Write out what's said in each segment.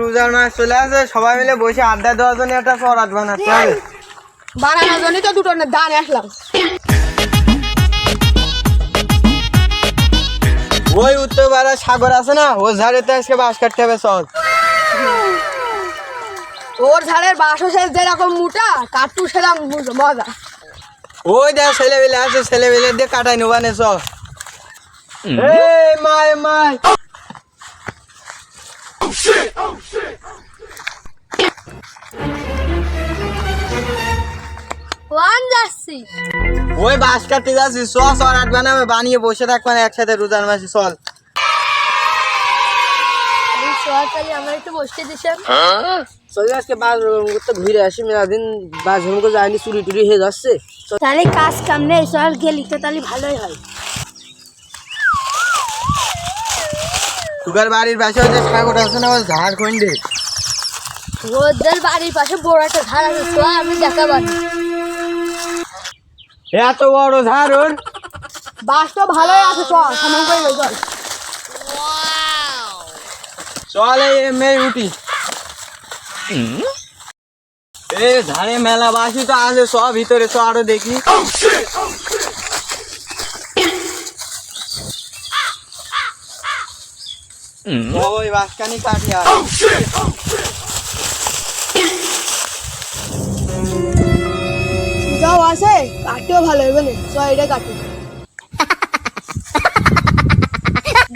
রোজার মাস চলে আসে সবাই মিলে বসে আড্ডা দেওয়ার জন্য একটা সরাত বানাতে হবে। বানানোর জন্যই তো দুটো দান আসলাম। ওই উত্তর পাড়ার সাগর আছে না ও ঝাড়েতে আজকে বাঁশ কাটতে হবে চল। ওর ঝাড়ের বাসও শেষ যেরকম মোটা কাটু সেরকম মজা। ওই দেখ ছেলে বেলে আছে ছেলে বেলে দিয়ে কাটাই নেবানে চল। এই মাই মাই ওয়ান যাচ্ছি। ওই বাঁশ কাটতে যাচ্ছি চ সরাত বানাবে বানিয়ে বসে থাকবে না একসাথে রোজার মাসে চল। আমার একটু বসতে দিছেন চলে আজকে বাস করতে ঘুরে আসি বাস যায়নি চুরি টুরি হয়ে যাচ্ছে। তাহলে কাজ কাম নেই চল গেলি তো তাহলে ভালোই হয়। তুকার বাড়ির পাশে যে সাগর আছে না ওই ঝাড়খণ্ডে ওদের বাড়ির পাশে বড় একটা ঝাড় আছে তো আমি দেখাবানি এত বড় ঝাড় ওর? বাস তো ভালোই আছে চল সমান করে চল। চল এই মেয়ে উঠি। এ ধারে মেলা বাসি তো আছে সব ভিতরে তো আরও দেখি। ওই বাসকানি কাটিয়া যাও আছে কাটেও ভালো হবে না। চল এটা কাটে।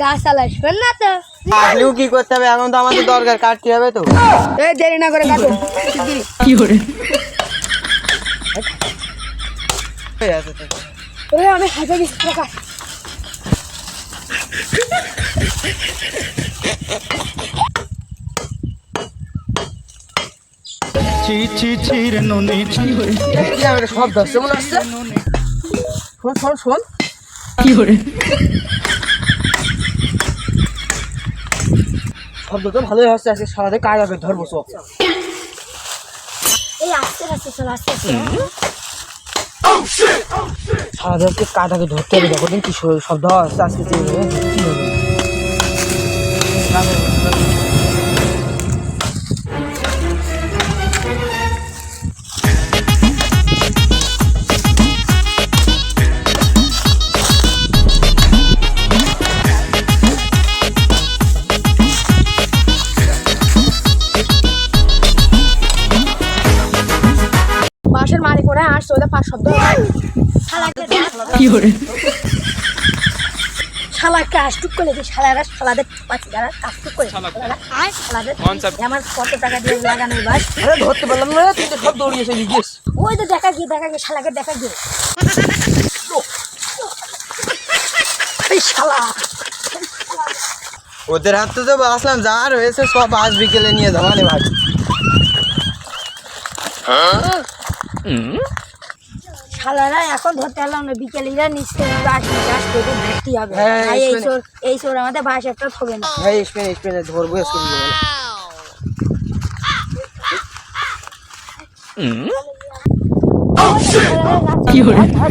গাছ চালাইবেন না তো। আসলেও কি করতে হবে? এখন তো আমাদের দরকার কাটতে হবে তো। এই দেরি না করে কাটো। শিগগিরই। ঠিক আছে তো। ওরে আমি ননি কি আমার মনে শোন শোন শোন। কি করে শব্দ তো ভালোই হচ্ছে আজকে সারাদিন কাজ হবে ধরবো সব এই আস্তে আস্তে চল আস্তে আস্তে সারাদিন আজকে কাজটাকে ধরতে হবে দেখো দিন কি শব্দ হচ্ছে আজকে যে কি হবে বাসের মালিক ওরা আসছে ওদের পাঁচ শব্দ কি করে? শালাকে আসটুক করে দিই শালারা শালাদের পাচ্ছি যারা কাজটুক করে আয় শালাদের আমার কত টাকা দিয়ে লাগানো বাস? আরে ধরতে পারলাম না তুই তো সব দৌড়িয়েছে গিয়েছ ওই তো দেখা গিয়ে দেখা গিয়ে শালাকে দেখা গিয়ে। এই শালা। ওদের হাত তো আসলাম যা রয়েছে সব আজ বিকেলে নিয়ে যাবানে ভাই। শালারা এখন ধরতে পারলাম না বিকেলিরা নিশ্চয়ই আসবে আসবে ওদের ধরতেই হবে। হ্যাঁ, এই চোর এই চোর আমাদের বাস একটা থবে না। হ্যাঁ স্পেন স্পেনে ধরবো স্কুল কি করে ধর।